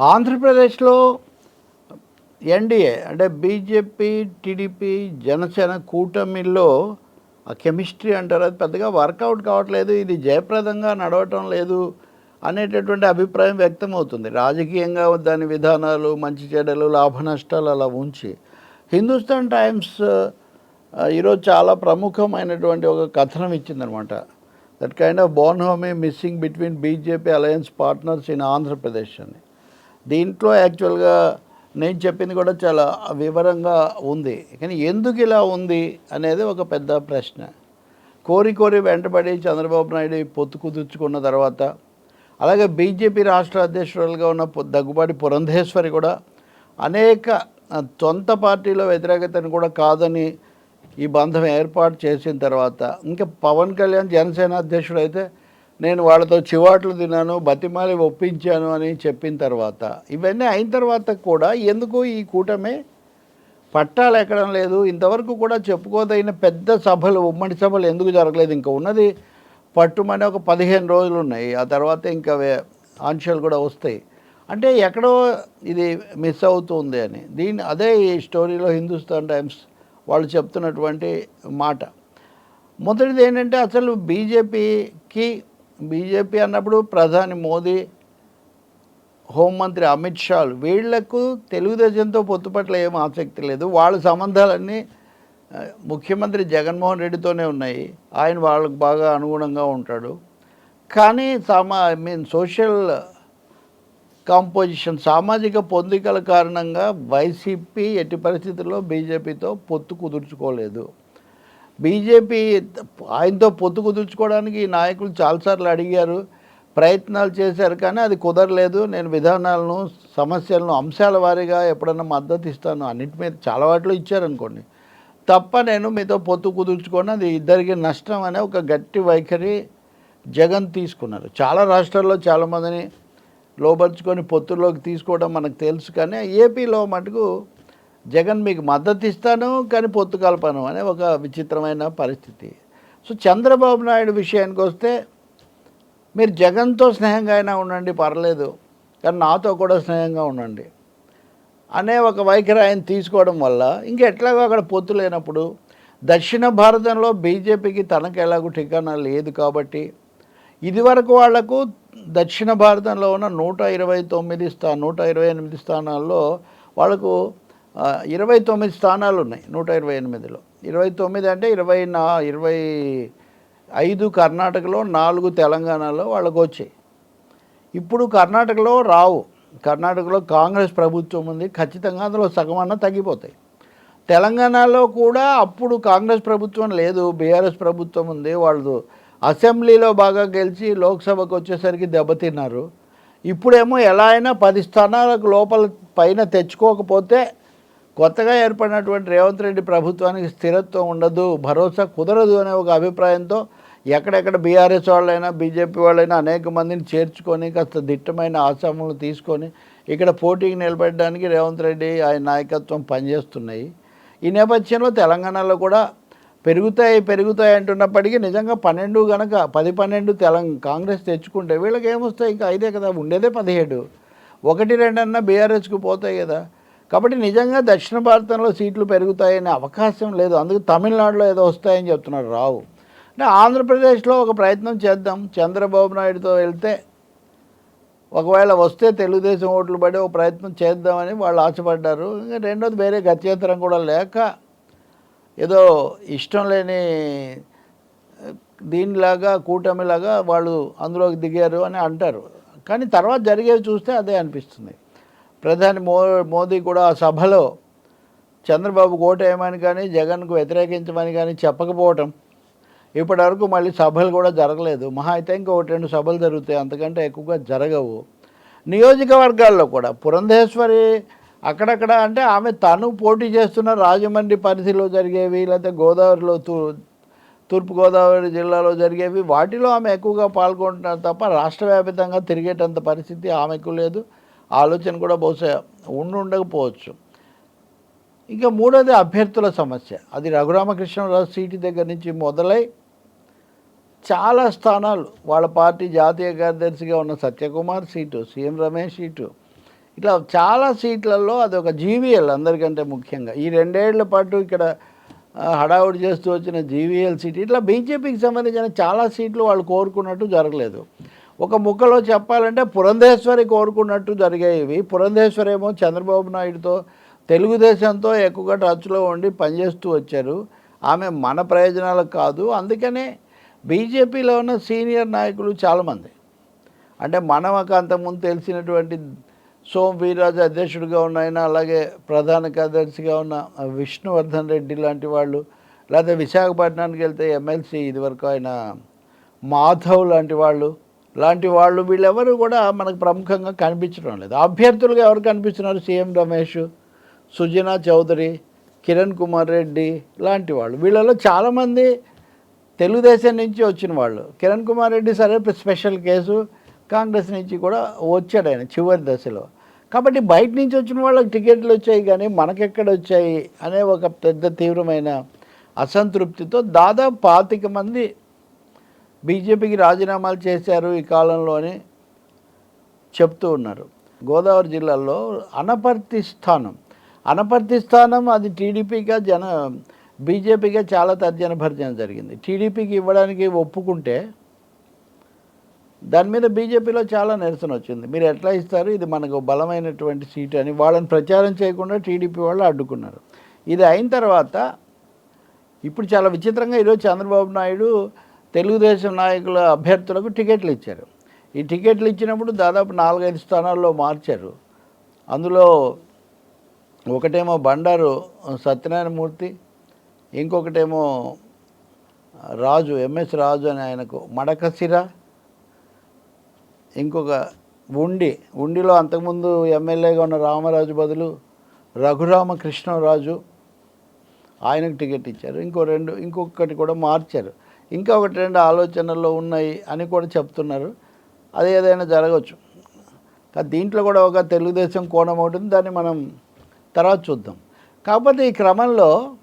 ఆంధ్రప్రదేశ్లో ఎన్డీఏ అంటే BJP TDP Janasena కూటమిలో ఆ కెమిస్ట్రీ అంటారు. అది పెద్దగా వర్కౌట్ కావట్లేదు. ఇది జయప్రదంగా నడవటం లేదు అనేటటువంటి అభిప్రాయం వ్యక్తమవుతుంది. రాజకీయంగా దాని విధానాలు మంచి చెడలు లాభ నష్టాలు అలా ఉంచి. హిందుస్థాన్ టైమ్స్ ఈరోజు చాలా ప్రముఖమైనటువంటి ఒక కథనం ఇచ్చిందనమాట. That kind of Born హోమే missing between BJP alliance partners in Andhra Pradesh అని. దీంట్లో యాక్చువల్గా నేను చెప్పింది కూడా చాలా వివరంగా ఉంది. కానీ ఎందుకు ఇలా ఉంది అనేది ఒక పెద్ద ప్రశ్న. కోరి కోరి వెంటబడి చంద్రబాబు నాయుడు పొత్తు కుదుర్చుకున్న తర్వాత అలాగే బీజేపీ రాష్ట్ర అధ్యక్షురాలుగా ఉన్న దగ్గుబాటి పురంధేశ్వరి కూడా అనేక సొంత పార్టీలో వ్యతిరేకతను కూడా కాదని ఈ బంధం ఏర్పాటు చేసిన తర్వాత ఇంకా పవన్ కళ్యాణ్ జనసేన అధ్యక్షుడు అయితే నేను వాళ్ళతో చివాట్లు తిన్నాను బతిమాలి ఒప్పించాను అని చెప్పిన తర్వాత ఇవన్నీ అయిన తర్వాత కూడా ఎందుకు ఈ కూటమి? పట్టాలు ఎక్కడం లేదు. ఇంతవరకు కూడా చెప్పుకోదగిన పెద్ద సభలు ఉమ్మడి సభలు ఎందుకు జరగలేదు? ఇంకా ఉన్నది పట్టుమని ఒక పదిహేను రోజులు ఉన్నాయి. ఆ తర్వాత ఇంకా ఆంక్షలు కూడా వస్తాయి. అంటే ఎక్కడో ఇది మిస్ అవుతుంది అని. దీని అదే ఈ స్టోరీలో హిందుస్థాన్ టైమ్స్ వాళ్ళు చెప్తున్నటువంటి మాట. మొదటిది ఏంటంటే అసలు బీజేపీకి బీజేపీ అన్నప్పుడు ప్రధాని మోదీ హోంమంత్రి అమిత్ షాలు వీళ్ళకు తెలుగుదేశంతో పొత్తు పట్ల ఏం ఆసక్తి లేదు. వాళ్ళ సంబంధాలన్నీ ముఖ్యమంత్రి జగన్మోహన్ రెడ్డితోనే ఉన్నాయి. ఆయన వాళ్ళకు బాగా అనుగుణంగా ఉంటాడు. కానీ సామా ఐ మీన్ సోషల్ కాంపోజిషన్ సామాజిక పొందికల కారణంగా వైసీపీ ఎట్టి పరిస్థితుల్లో బీజేపీతో పొత్తు కుదుర్చుకోలేదు. బీజేపీ ఆయనతో పొత్తు కుదుర్చుకోవడానికి నాయకులు చాలాసార్లు అడిగారు ప్రయత్నాలు చేశారు కానీ అది కుదరలేదు. నేను విధానాలను సమస్యలను అంశాల వారీగా ఎప్పుడన్నా మద్దతు ఇస్తాను అన్నింటి మీద చాలా వాటిలో ఇచ్చారనుకోండి తప్ప నేను మీతో పొత్తు కుదుర్చుకొని అది ఇద్దరికి నష్టం అనే ఒక గట్టి వైఖరి జగన్ తీసుకున్నారు. చాలా రాష్ట్రాల్లో చాలామందిని లోపరుచుకొని పొత్తుల్లోకి తీసుకోవడం మనకు తెలుసు కానీ ఏపీలో మటుకు జగన్ మీకు మద్దతు ఇస్తాను కానీ పొత్తు కలపను అనే ఒక విచిత్రమైన పరిస్థితి. సో చంద్రబాబు నాయుడు విషయానికి వస్తే మీరు జగన్తో స్నేహంగా అయినా ఉండండి పర్లేదు కానీ నాతో కూడా స్నేహంగా ఉండండి అనే ఒక వైఖరి ఆయన తీసుకోవడం వల్ల ఇంకెట్లాగో అక్కడ పొత్తు లేనప్పుడు దక్షిణ భారతంలో బీజేపీకి తనకు ఎలాగో ఠికానా లేదు కాబట్టి ఇదివరకు వాళ్ళకు దక్షిణ భారతంలో ఉన్న నూట ఇరవై తొమ్మిది స్థా నూట ఇరవై ఎనిమిది స్థానాల్లో వాళ్ళకు ఇరవై తొమ్మిది స్థానాలు ఉన్నాయి నూట ఇరవై ఎనిమిదిలో. ఇరవై తొమ్మిది అంటే ఇరవై నా ఇరవై ఐదు కర్ణాటకలో నాలుగు తెలంగాణలో వాళ్ళకు వచ్చాయి. ఇప్పుడు కర్ణాటకలో రావు. కర్ణాటకలో కాంగ్రెస్ ప్రభుత్వం ఉంది ఖచ్చితంగా అందులో సగమన్న తగ్గిపోతాయి. తెలంగాణలో కూడా అప్పుడు కాంగ్రెస్ ప్రభుత్వం లేదు బీఆర్ఎస్ ప్రభుత్వం ఉంది వాళ్ళు అసెంబ్లీలో బాగా గెలిచి లోక్సభకు వచ్చేసరికి దెబ్బతిన్నారు. ఇప్పుడేమో ఎలా అయినా పది స్థానాలకు లోపల పైన తెచ్చుకోకపోతే కొత్తగా ఏర్పడినటువంటి రేవంత్ రెడ్డి ప్రభుత్వానికి స్థిరత్వం ఉండదు భరోసా కుదరదు అనే ఒక అభిప్రాయంతో ఎక్కడెక్కడ బీఆర్ఎస్ వాళ్ళైనా బీజేపీ వాళ్ళైనా అనేక మందిని చేర్చుకొని కాస్త దిట్టమైన ఆసాములు తీసుకొని ఇక్కడ పోటీకి నిలబెట్టడానికి రేవంత్ రెడ్డి ఆయన నాయకత్వం పనిచేస్తున్నాయి. ఈ నేపథ్యంలో తెలంగాణలో కూడా పెరుగుతాయి పెరుగుతాయి అంటున్నప్పటికీ నిజంగా పన్నెండు కనుక పది పన్నెండు తెలంగ కాంగ్రెస్ తెచ్చుకుంటే వీళ్ళకి ఏమొస్తాయి ఇంకా ఐదే కదా ఉండేదే పదిహేడు. ఒకటి రెండన్నా బీఆర్ఎస్కి పోతాయి కదా. కాబట్టి నిజంగా దక్షిణ భారతంలో సీట్లు పెరుగుతాయనే అవకాశం లేదు. అందుకే తమిళనాడులో ఏదో వస్తాయని చెప్తున్నారు రావు. అంటే ఆంధ్రప్రదేశ్లో ఒక ప్రయత్నం చేద్దాం. చంద్రబాబు నాయుడుతో వెళ్తే ఒకవేళ వస్తే తెలుగుదేశం ఓట్లు పడి ఒక ప్రయత్నం చేద్దామని వాళ్ళు ఆశపడ్డారు. ఇంకా రెండోది వేరే గత్యంతరం కూడా లేక ఏదో ఇష్టం లేని దీనిలాగా కూటమిలాగా వాళ్ళు అందులోకి దిగారు అని అంటారు. కానీ తర్వాత జరిగేవి చూస్తే అదే అనిపిస్తుంది. ప్రధాని మో మోదీ కూడా ఆ సభలో చంద్రబాబు ఓటేయమని కానీ జగన్కు వ్యతిరేకించమని కానీ చెప్పకపోవటం ఇప్పటివరకు మళ్ళీ సభలు కూడా జరగలేదు. మహా అయితే ఇంకా రెండు సభలు జరుగుతాయి. అంతకంటే ఎక్కువగా జరగవు. నియోజకవర్గాల్లో కూడా పురంధేశ్వరి అక్కడక్కడ అంటే ఆమె తను పోటీ చేస్తున్న రాజమండ్రి పరిధిలో జరిగేవి లేకపోతే గోదావరిలో తూ తూర్పుగోదావరి జిల్లాలో జరిగేవి వాటిలో ఆమె ఎక్కువగా పాల్గొంటున్నారు తప్ప రాష్ట్ర వ్యాప్తంగా తిరిగేటంత పరిస్థితి ఆమెకు లేదు. ఆలోచన కూడా బహుశా ఉండి ఉండకపోవచ్చు. ఇంకా మూడోది అభ్యర్థుల సమస్య. అది రఘురామకృష్ణరావు సీటు దగ్గర నుంచి మొదలై చాలా స్థానాలు. వాళ్ళ పార్టీ జాతీయ కార్యదర్శిగా ఉన్న Satyakumar seat CM Ramesh seat. ఇట్లా చాలా సీట్లలో అది ఒక జీవీఎల్ అందరికంటే ముఖ్యంగా. ఈ రెండేళ్ళ పాటు ఇక్కడ హడావుడి చేస్తూ వచ్చిన జీవీఎల్ సీట్. ఇట్లా బీజేపీకి సంబంధించిన చాలా సీట్లు వాళ్ళు కోరుకున్నట్టు జరగలేదు. ఒక ముక్కలో చెప్పాలంటే పురంధేశ్వరి కోరుకున్నట్టు జరిగేవి పురంధేశ్వరి ఏమో చంద్రబాబు నాయుడుతో తెలుగుదేశంతో ఎక్కువగా టచ్లో ఉండి పనిచేస్తూ వచ్చారు. ఆమె మన ప్రయోజనాలకు కాదు. అందుకనే బీజేపీలో ఉన్న సీనియర్ నాయకులు చాలామంది. అంటే మనకు అంతకుముందు తెలిసినటువంటి సోమ్ వీరాజు అధ్యక్షుడిగా ఉన్న ఆయన అలాగే ప్రధాన కార్యదర్శిగా ఉన్న విష్ణువర్ధన్ రెడ్డి లాంటి వాళ్ళు లేకపోతే విశాఖపట్నానికి వెళ్తే ఎమ్మెల్సీ ఇదివరకు ఆయన మాధవ్ లాంటి వాళ్ళు లాంటి వాళ్ళు వీళ్ళెవరు కూడా మనకు ప్రముఖంగా కనిపించడం లేదు. అభ్యర్థులుగా ఎవరు కనిపిస్తున్నారు? సీఎం రమేష్ సుజనా చౌదరి కిరణ్ కుమార్ రెడ్డి లాంటి వాళ్ళు. వీళ్ళలో చాలామంది తెలుగుదేశం నుంచి వచ్చిన వాళ్ళు. కిరణ్ కుమార్ రెడ్డి సరే స్పెషల్ కేసు కాంగ్రెస్ నుంచి కూడా వచ్చాడు ఆయన చివరి దశలో. కాబట్టి బయట నుంచి వచ్చిన వాళ్ళకి టికెట్లు వచ్చాయి కానీ మనకెక్కడ వచ్చాయి అనే ఒక పెద్ద తీవ్రమైన అసంతృప్తితో దాదాపు పాతిక మంది బీజేపీకి రాజీనామాలు చేశారు ఈ కాలంలోని చెప్తూ ఉన్నారు. గోదావరి జిల్లాలో అనపర్తి స్థానం. అనపర్తి స్థానం అది టీడీపీగా జన బీజేపీగా చాలా తర్జన భర్జన జరిగింది. టీడీపీకి ఇవ్వడానికి ఒప్పుకుంటే దాని మీద బీజేపీలో చాలా నిరసన వచ్చింది. మీరు ఎట్లా ఇస్తారు? ఇది మనకు బలమైనటువంటి సీటు అని వాళ్ళని ప్రచారం చేయకుండా టీడీపీ వాళ్ళు అడ్డుకున్నారు. ఇది అయిన తర్వాత ఇప్పుడు చాలా విచిత్రంగా ఈరోజు చంద్రబాబు నాయుడు తెలుగుదేశం నాయకుల అభ్యర్థులకు టికెట్లు ఇచ్చారు. ఈ టికెట్లు ఇచ్చినప్పుడు దాదాపు నాలుగైదు స్థానాల్లో మార్చారు. అందులో ఒకటేమో బండారు సత్యనారాయణమూర్తి ఇంకొకటేమో రాజు ఎంఎస్ రాజు అని ఆయనకు మడకసిర ఇంకొక ఉండి ఉండిలో అంతకుముందు ఎమ్మెల్యేగా ఉన్న రామరాజు బదులు రఘురామకృష్ణరాజు ఆయనకు టికెట్ ఇచ్చారు. ఇంకో రెండు ఇంకొకటి కూడా మార్చారు. ఇంకా ఒకటి రెండు ఆలోచనల్లో ఉన్నాయి అని కూడా చెప్తున్నారు. అది ఏదైనా జరగవచ్చు. కానీ దీంట్లో కూడా ఒక తెలుగుదేశం కోణం ఉంటుంది దాన్ని మనం తర్వాత చూద్దాం. కాకపోతే ఈ క్రమంలో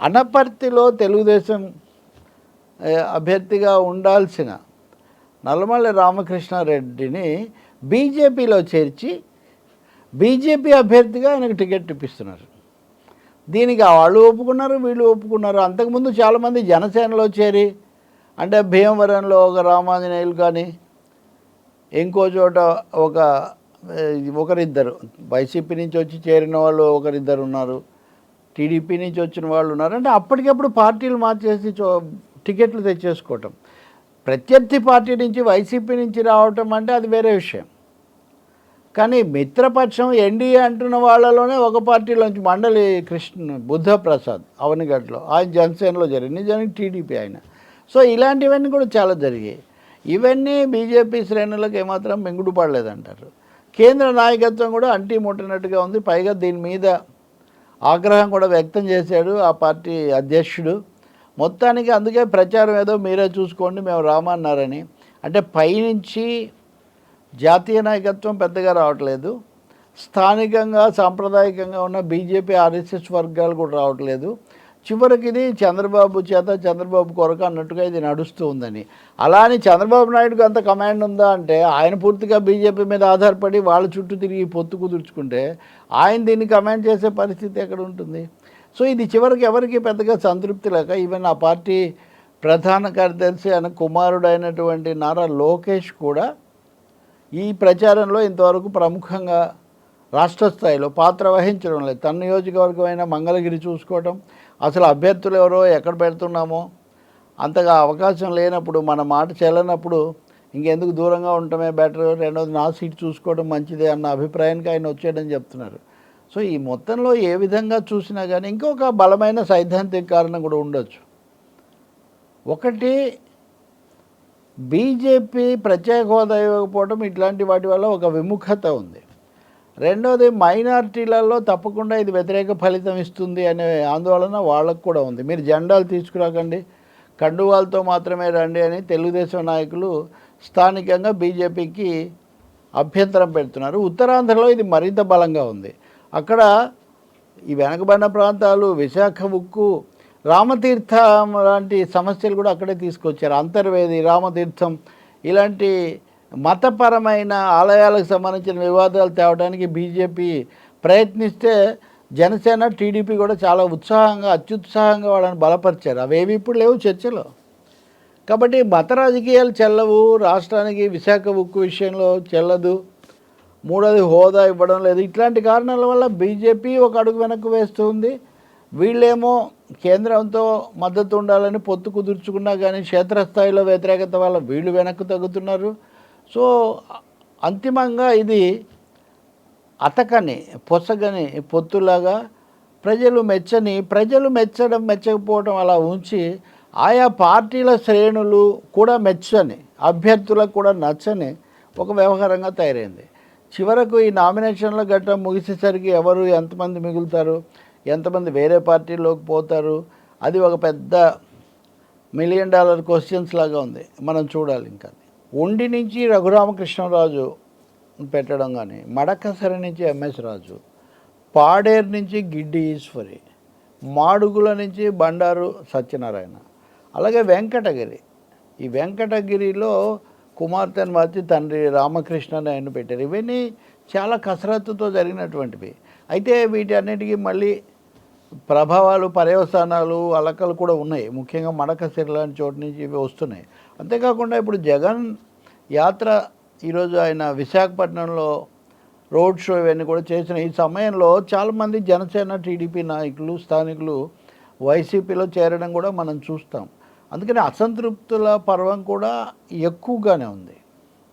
అనపర్తిలో తెలుగుదేశం అభ్యర్థిగా ఉండాల్సిన నల్లమల్లి రామకృష్ణారెడ్డిని బీజేపీలో చేర్చి బీజేపీ అభ్యర్థిగా ఆయనకు టికెట్ ఇప్పిస్తున్నారు. దీనికి వాళ్ళు ఒప్పుకున్నారు వీళ్ళు ఒప్పుకున్నారు. అంతకుముందు చాలామంది జనసేనలో చేరి అంటే భీమవరంలో ఒక రామాంజనేయులు కానీ ఇంకో చోట ఒక ఒకరిద్దరు. వైసీపీ నుంచి వచ్చి చేరిన వాళ్ళు ఒకరిద్దరు ఉన్నారు. టీడీపీ నుంచి వచ్చిన వాళ్ళు ఉన్నారు. అంటే అప్పటికప్పుడు పార్టీలు మార్చేసి చో టికెట్లు తెచ్చేసుకోవటం. ప్రత్యర్థి పార్టీ నుంచి వైసీపీ నుంచి రావటం అంటే అది వేరే విషయం. కానీ మిత్రపక్షం ఎన్డీఏ అంటున్న వాళ్ళలోనే ఒక పార్టీలోంచి మండలి కృష్ణ బుద్ధప్రసాద్ అవనిగడ్లో ఆయన జనసేనలో జరిగింది. నిజానికి టీడీపీ ఆయన. సో ఇలాంటివన్నీ కూడా చాలా జరిగాయి. ఇవన్నీ బీజేపీ శ్రేణులకు ఏమాత్రం మింగుడు పడలేదంటారు. కేంద్ర నాయకత్వం కూడా అంటీ ముట్టినట్టుగా ఉంది. పైగా దీని మీద ఆగ్రహం కూడా వ్యక్తం చేశాడు ఆ పార్టీ అధ్యక్షుడు. మొత్తానికి అందుకే ప్రచారం ఏదో మీరే చూసుకోండి మేము రామన్నారని. అంటే పైనుంచి జాతీయ నాయకత్వం పెద్దగా రావట్లేదు. స్థానికంగా సాంప్రదాయకంగా ఉన్న బీజేపీ ఆర్ఎస్ఎస్ వర్గాలు కూడా రావట్లేదు. చివరికి ఇది చంద్రబాబు చేత చంద్రబాబు కొరకు అన్నట్టుగా ఇది నడుస్తూ ఉందని. అలా అని చంద్రబాబు నాయుడుకి అంత కమాండ్ ఉందా అంటే ఆయన పూర్తిగా బీజేపీ మీద ఆధారపడి వాళ్ళ చుట్టూ తిరిగి పొత్తు కుదుర్చుకుంటే ఆయన దీన్ని కమాండ్ చేసే పరిస్థితి ఎక్కడ ఉంటుంది? సో ఇది చివరికి ఎవరికి పెద్దగా సంతృప్తి లేక ఈవెన్ ఆ పార్టీ ప్రధాన కార్యదర్శి ఆయన కుమారుడైనటువంటి నారా లోకేష్ కూడా ఈ ప్రచారంలో ఇంతవరకు ప్రముఖంగా రాష్ట్ర స్థాయిలో పాత్ర వహించడం లేదు. తన నియోజకవర్గమైన మంగళగిరి చూసుకోవటం అసలు అభ్యర్థులు ఎవరో ఎక్కడ పెడుతున్నామో అంతగా అవకాశం లేనప్పుడు మన మాట చెల్లనప్పుడు ఇంకెందుకు దూరంగా ఉండటమే బెటర్. రెండోది నా సీట్ చూసుకోవడం మంచిదే అన్న అభిప్రాయానికి ఆయన వచ్చాడని చెప్తున్నారు. సో ఈ మొత్తంలో ఏ విధంగా చూసినా కానీ ఇంకొక బలమైన సైద్ధాంతిక కారణం కూడా ఉండొచ్చు. ఒకటి బీజేపీ ప్రత్యేక హోదా ఇవ్వకపోవడం ఇట్లాంటి వాటి వల్ల ఒక విముఖత ఉంది. రెండోది మైనారిటీలలో తప్పకుండా ఇది వ్యతిరేక ఫలితం ఇస్తుంది అనే ఆందోళన వాళ్ళకు కూడా ఉంది. మీరు జెండాలు తీసుకురాకండి కండువాలతో మాత్రమే రండి అని తెలుగుదేశం నాయకులు స్థానికంగా బీజేపీకి అభ్యంతరం పెడుతున్నారు. ఉత్తరాంధ్రలో ఇది మరింత బలంగా ఉంది. అక్కడ ఈ వెనకబడిన ప్రాంతాలు విశాఖ ఉక్కు రామతీర్థం లాంటి సమస్యలు కూడా అక్కడే తీసుకొచ్చారు. అంతర్వేది రామతీర్థం ఇలాంటి మతపరమైన ఆలయాలకు సంబంధించిన వివాదాలు తేవడానికి బీజేపీ ప్రయత్నిస్తే జనసేన టీడీపీ కూడా చాలా ఉత్సాహంగా అత్యుత్సాహంగా వాళ్ళని బలపరిచారు. అవేవి ఇప్పుడు లేవు చర్చలో. కాబట్టి మత రాజకీయాలు చెల్లవు రాష్ట్రానికి విశాఖ ఉక్కు విషయంలో చెల్లదు మూడోది హోదా ఇవ్వడం లేదు. ఇట్లాంటి కారణాల వల్ల బీజేపీ ఒక అడుగు వెనక్కు వేస్తుంది వీళ్ళేమో కేంద్రంతో మద్దతు ఉండాలని పొత్తు కుదుర్చుకున్నా కానీ క్షేత్రస్థాయిలో వ్యతిరేకత వల్ల వీళ్ళు వెనక్కు తగ్గుతున్నారు. సో అంతిమంగా ఇది అతకని పొసగని పొత్తులాగా ప్రజలు మెచ్చని ప్రజలు మెచ్చడం మెచ్చకపోవడం అలా ఉంచి ఆయా పార్టీల శ్రేణులు కూడా మెచ్చని అభ్యర్థులకు కూడా నచ్చని ఒక వ్యవహారంగా తయారైంది. చివరకు ఈ నామినేషన్ల ఘట్టం ముగిసేసరికి ఎవరు ఎంతమంది మిగులుతారు? ఎంతమంది వేరే పార్టీలోకి పోతారు? అది ఒక పెద్ద మిలియన్ డాలర్ క్వశ్చన్స్ లాగా ఉంది. మనం చూడాలి ఇంకా ఉండి నుంచి రఘురామకృష్ణరాజు పెట్టడం కానీ మడకసరి నుంచి ఎంఎస్ రాజు పాడేరు నుంచి గిడ్డి ఈశ్వరి మాడుగుల నుంచి బండారు సత్యనారాయణ అలాగే వెంకటగిరి. ఈ వెంకటగిరిలో కుమార్తెను మార్చి తండ్రి రామకృష్ణని ఆయన పెట్టారు. ఇవన్నీ చాలా కసరత్తుతో జరిగినటువంటివి. అయితే వీటన్నిటికీ మళ్ళీ ప్రభావాలు పర్యవసానాలు అలకలు కూడా ఉన్నాయి. ముఖ్యంగా మడకసిరి లాంటి చోటు నుంచి ఇవి వస్తున్నాయి. అంతేకాకుండా ఇప్పుడు జగన్ యాత్ర ఈరోజు ఆయన విశాఖపట్నంలో రోడ్ షో ఇవన్నీ కూడా చేసిన ఈ సమయంలో చాలామంది జనసేన టీడీపీ నాయకులు స్థానికులు వైసీపీలో చేరడం కూడా మనం చూస్తాం. అందుకని అసంతృప్తుల పర్వం కూడా ఎక్కువగానే ఉంది.